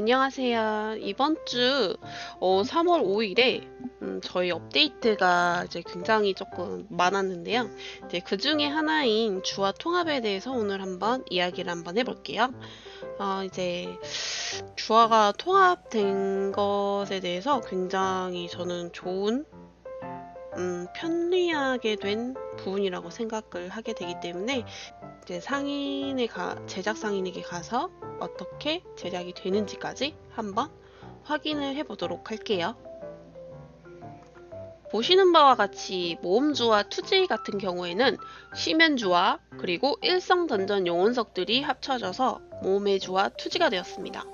안녕하세요. 이번 주 어, 3월 5일에 음, 저희 업데이트가 이제 굉장히 조금 많았는데요. 이제 그 중에 하나인 주화 통합에 대해서 오늘 한번 이야기를 한번 해볼게요. 어, 이제 주화가 통합된 것에 대해서 굉장히 저는 좋은 음, 편리하게 된 부분이라고 생각을 하게 되기 때문에 이제 상인에 가, 제작 상인에게 가서 어떻게 제작이 되는지까지 한번 확인을 해보도록 할게요. 보시는 바와 같이 모험주와 투지 같은 경우에는 시면주와 그리고 일성 던전 용원석들이 합쳐져서 모험의주와 투지가 되었습니다.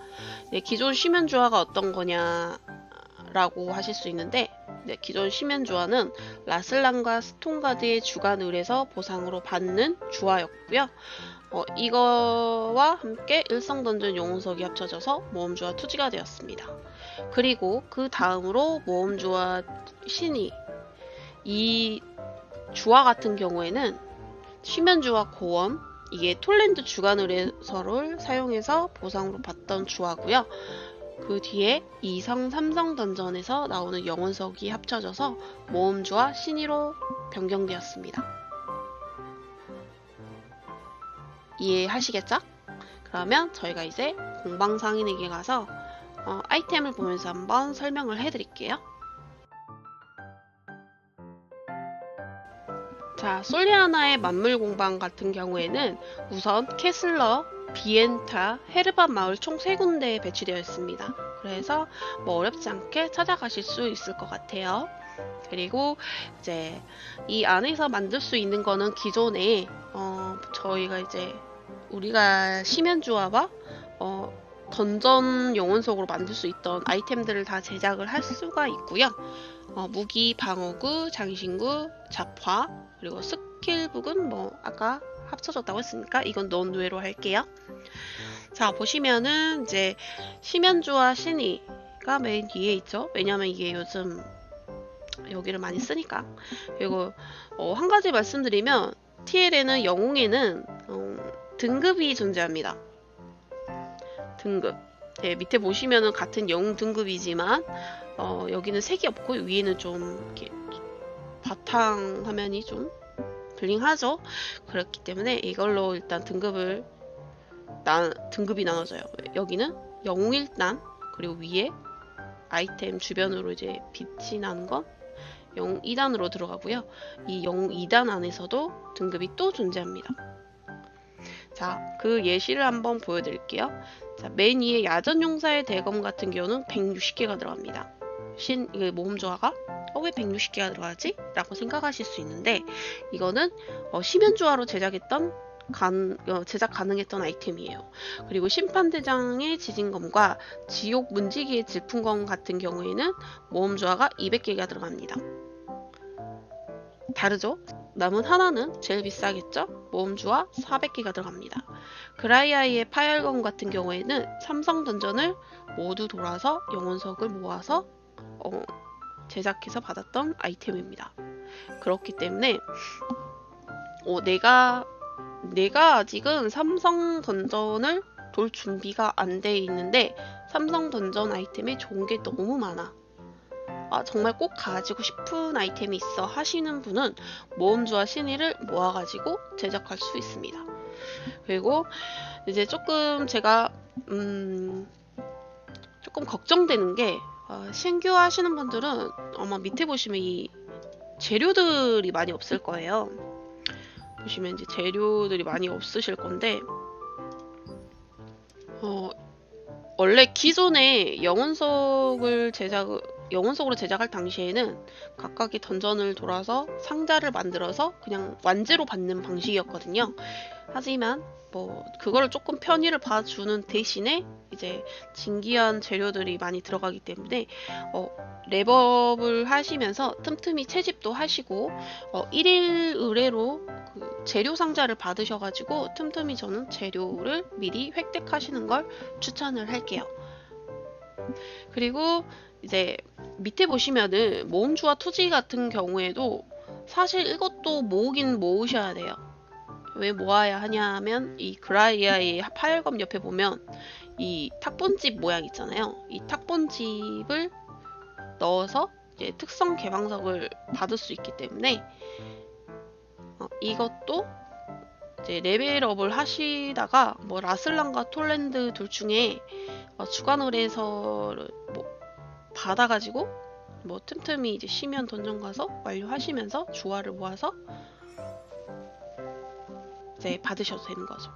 네, 기존 시면주화가 어떤 거냐라고 하실 수 있는데 네, 기존 시면주화는 라슬란과 스톤가드의 주간 을에서 보상으로 받는 주화였고요. 어, 이거와 함께 일성 던전 용운석이 합쳐져서 모험주와 투지가 되었습니다. 그리고 그 다음으로 모험주와 신이 이 주화 같은 경우에는 시면주와 고원 이게 톨랜드 주간 의뢰서를 사용해서 보상으로 받던 주화고요. 그 뒤에 2성, 3성 던전에서 나오는 영혼석이 합쳐져서 모험주와 신의로 변경되었습니다. 이해하시겠죠? 그러면 저희가 이제 공방상인에게 가서 어, 아이템을 보면서 한번 설명을 해드릴게요. 자, 솔리아나의 만물 공방 같은 경우에는 우선 캐슬러, 비엔타, 헤르바 마을 총 3군데에 배치되어 있습니다. 그래서 뭐 어렵지 않게 찾아가실 수 있을 것 같아요. 그리고 이제 이 안에서 만들 수 있는 거는 기존에 어, 저희가 이제 우리가 시면주화와 어, 던전 영혼석으로 만들 수 있던 아이템들을 다 제작을 할 수가 있고요. 어, 무기, 방어구, 장신구, 잡화, 그리고 스킬북은 뭐 아까 합쳐졌다고 했으니까 이건 논외로 할게요. 자 보시면은 이제 시면주와 신이가 맨 뒤에 있죠. 왜냐면 이게 요즘 여기를 많이 쓰니까. 그리고 어, 한 가지 말씀드리면 TL에는 영웅에는 어, 등급이 존재합니다. 등급. 네, 밑에 보시면은 같은 영웅 등급이지만 어, 여기는 색이 없고 위에는 좀 이렇게 바탕 화면이 좀 블링하죠. 그렇기 때문에 이걸로 일단 등급을 나, 등급이 나눠져요. 여기는 영웅 1단 그리고 위에 아이템 주변으로 이제 빛이 나는 건 영웅 2단으로 들어가고요. 이 영웅 2단 안에서도 등급이 또 존재합니다. 자, 그 예시를 한번 보여드릴게요. 자, 맨 위에 야전용사의 대검 같은 경우는 160개가 들어갑니다. 신, 이게 모험조화가 어, 왜 160개가 들어가지? 라고 생각하실 수 있는데 이거는 어, 심연조화로 제작했던 간, 어, 제작 가능했던 아이템이에요. 그리고 심판대장의 지진검과 지옥 문지기의 질풍검 같은 경우에는 모험조화가 200개가 들어갑니다. 다르죠? 남은 하나는 제일 비싸겠죠? 모험주와 400개가 들어갑니다. 그라이아이의 파열검 같은 경우에는 삼성 던전을 모두 돌아서 영혼석을 모아서 어, 제작해서 받았던 아이템입니다. 그렇기 때문에 어, 내가 내가 아직은 삼성 던전을 돌 준비가 안 돼 있는데 삼성 던전 아이템에 좋은 게 너무 많아. 아, 정말 꼭 가지고 싶은 아이템이 있어 하시는 분은 모험주와 신의를 모아가지고 제작할 수 있습니다. 그리고 이제 조금 제가 음, 조금 걱정되는 게 어, 신규 하시는 분들은 아마 밑에 보시면 이 재료들이 많이 없을 거예요. 보시면 이제 재료들이 많이 없으실 건데 어, 원래 기존에 영혼석을 제작 영혼석으로 제작할 당시에는 각각의 던전을 돌아서 상자를 만들어서 그냥 완제로 받는 방식이었거든요. 하지만 뭐 그거를 조금 편의를 봐주는 대신에 이제 진기한 재료들이 많이 들어가기 때문에 어, 랩업을 하시면서 틈틈이 채집도 하시고 어, 1일 의뢰로 그 재료 상자를 받으셔가지고 틈틈이 저는 재료를 미리 획득하시는 걸 추천을 할게요. 그리고 이제 밑에 보시면은 모음주와 투지 같은 경우에도 사실 이것도 모으긴 모으셔야 돼요. 왜 모아야 하냐 하면 이 그라이아의 파열검 옆에 보면 이 탁본집 모양 있잖아요. 이 탁본집을 넣어서 이제 특성 개방석을 받을 수 있기 때문에 어, 이것도 이제 레벨업을 하시다가 뭐 라슬랑과 톨랜드 둘 중에 어, 주간을해서 뭐 받아가지고 뭐 틈틈이 이제 쉬면 던전 가서 완료하시면서 주화를 모아서 이제 받으셔도 되는 거죠.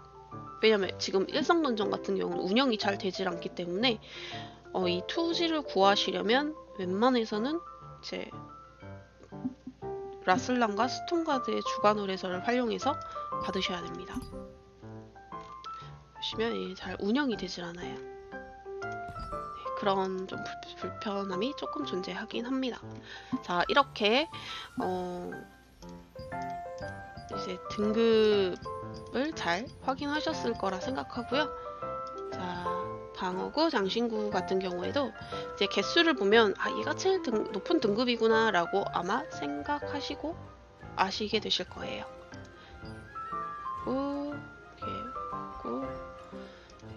왜냐면 지금 던전 같은 경우는 운영이 잘 되질 않기 때문에 어, 이 투지를 구하시려면 웬만해서는 이제 라슬랑과 스톤가드의 주간 의뢰서를 활용해서 받으셔야 됩니다. 보시면 잘 운영이 되질 않아요. 네, 그런 좀 불- 불편함이 조금 존재하긴 합니다. 자 이렇게 어, 이제 등급 을 잘 확인하셨을 거라 생각하고요. 자 방어구, 장신구 같은 경우에도 이제 개수를 보면 아 얘가 제일 등- 높은 등급이구나 라고 아마 생각하시고 아시게 되실 거예요. 구, 개구,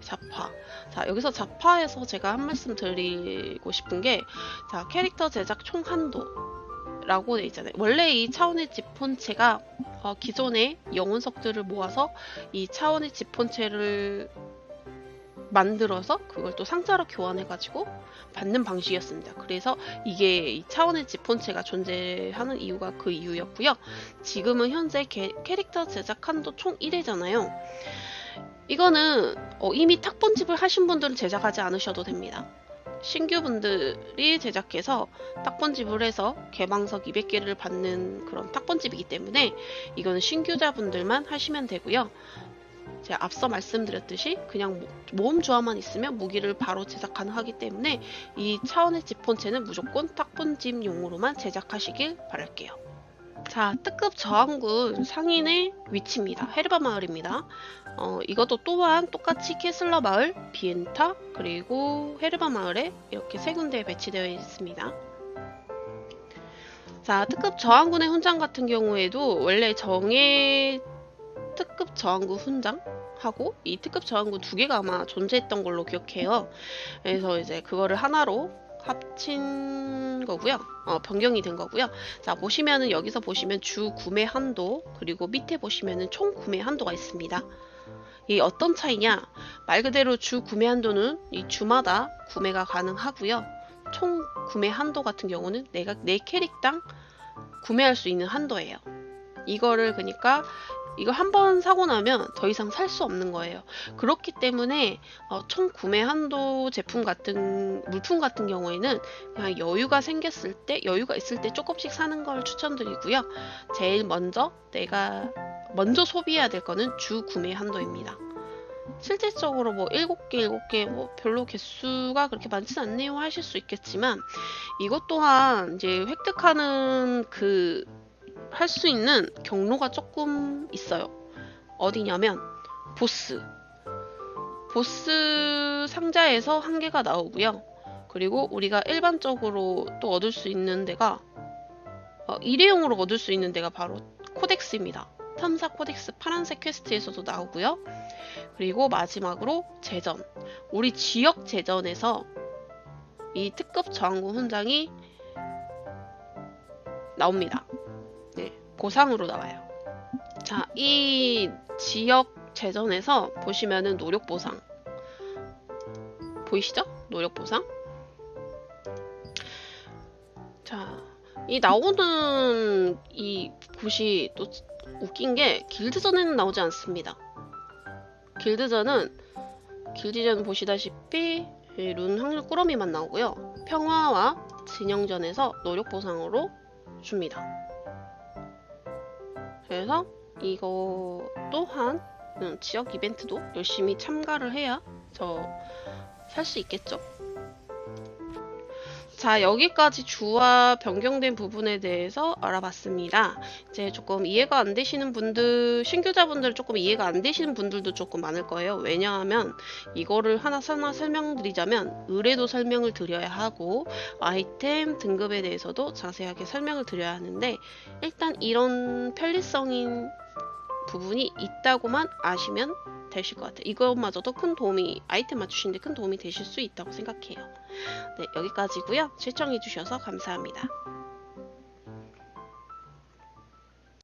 자파. 자 여기서 자파에서 제가 한 말씀 드리고 싶은 게 자 캐릭터 제작 총 한도 라고 돼 있잖아요. 원래 이 차원의 집 본체가 어, 기존의 영혼석들을 모아서 이 차원의 집 본체를 만들어서 그걸 또 상자로 교환해가지고 받는 방식이었습니다. 그래서 이게 이 차원의 지폰체가 존재하는 이유가 그 이유였고요. 지금은 현재 게- 캐릭터 제작 한도 총 1회잖아요. 이거는 어, 이미 탁본집을 하신 분들은 제작하지 않으셔도 됩니다. 신규 분들이 제작해서 탁본집을 해서 개방석 200개를 받는 그런 탁본집이기 때문에 이거는 신규자분들만 하시면 되고요. 제가 앞서 말씀드렸듯이 그냥 모- 모음 조화만 있으면 무기를 바로 제작 가능하기 때문에 이 차원의 지폰체는 무조건 탁본집용으로만 제작하시길 바랄게요. 자, 특급 저항군 상인의 위치입니다. 헤르바 마을입니다. 어, 이것도 또한 똑같이 캐슬러 마을, 비엔타, 그리고 헤르바 마을에 이렇게 세 군데에 배치되어 있습니다. 자, 특급 저항군의 훈장 같은 경우에도 원래 정예 특급 저항군 훈장 하고 이 특급 저항군 두 개가 아마 존재했던 걸로 기억해요. 그래서 이제 그거를 하나로 합친 거고요. 어, 변경이 된 거고요. 자, 보시면은 여기서 보시면 주 구매 한도 그리고 밑에 보시면은 총 구매 한도가 있습니다. 이 어떤 차이냐? 말 그대로 주 구매 한도는 이 주마다 구매가 가능하고요. 총 구매 한도 같은 경우는 내가 내 캐릭당 구매할 수 있는 한도예요. 이거를 그러니까 이거 한 번 사고 나면 더 이상 살 수 없는 거예요. 그렇기 때문에 어, 총 구매 한도 제품 같은 물품 같은 경우에는 그냥 여유가 생겼을 때 여유가 있을 때 조금씩 사는 걸 추천드리고요. 제일 먼저 내가 먼저 소비해야 될 거는 주 구매 한도입니다. 실질적으로 뭐 7개, 7개 뭐 별로 개수가 그렇게 많진 않네요 하실 수 있겠지만 이것 또한 이제 획득하는 그 할 수 있는 경로가 조금 있어요. 어디냐면 보스. 보스 상자에서 한 개가 나오고요. 그리고 우리가 일반적으로 또 얻을 수 있는 데가 어, 일회용으로 얻을 수 있는 데가 바로 코덱스입니다. 탐사 코덱스 파란색 퀘스트에서도 나오고요. 그리고 마지막으로 제전. 우리 지역 제전에서 이 특급 저항군 훈장이 나옵니다. 네, 보상으로 나와요. 자, 이 지역 제전에서 보시면은 노력 보상 보이시죠? 노력 보상. 자, 이 나오는 이 곳이 또 웃긴 게 길드전에는 나오지 않습니다. 길드전은 길드전 보시다시피 이룬 확률 꾸러미만 나오고요. 평화와 진영전에서 노력 보상으로 줍니다. 그래서 이거 또한 음, 지역 이벤트도 열심히 참가를 해야 저 살 수 있겠죠. 자, 여기까지 주와 변경된 부분에 대해서 알아봤습니다. 이제 조금 이해가 안 되시는 분들, 신규자분들 조금 이해가 안 되시는 분들도 조금 많을 거예요. 왜냐하면 이거를 하나 하나 설명드리자면 의뢰도 설명을 드려야 하고 아이템 등급에 대해서도 자세하게 설명을 드려야 하는데 일단 이런 편리성인 부분이 있다고만 아시면 되실 것 같아요. 이것마저도 큰 도움이 아이템 맞추시는데 큰 도움이 되실 수 있다고 생각해요. 네, 여기까지고요. 시청해 주셔서 감사합니다.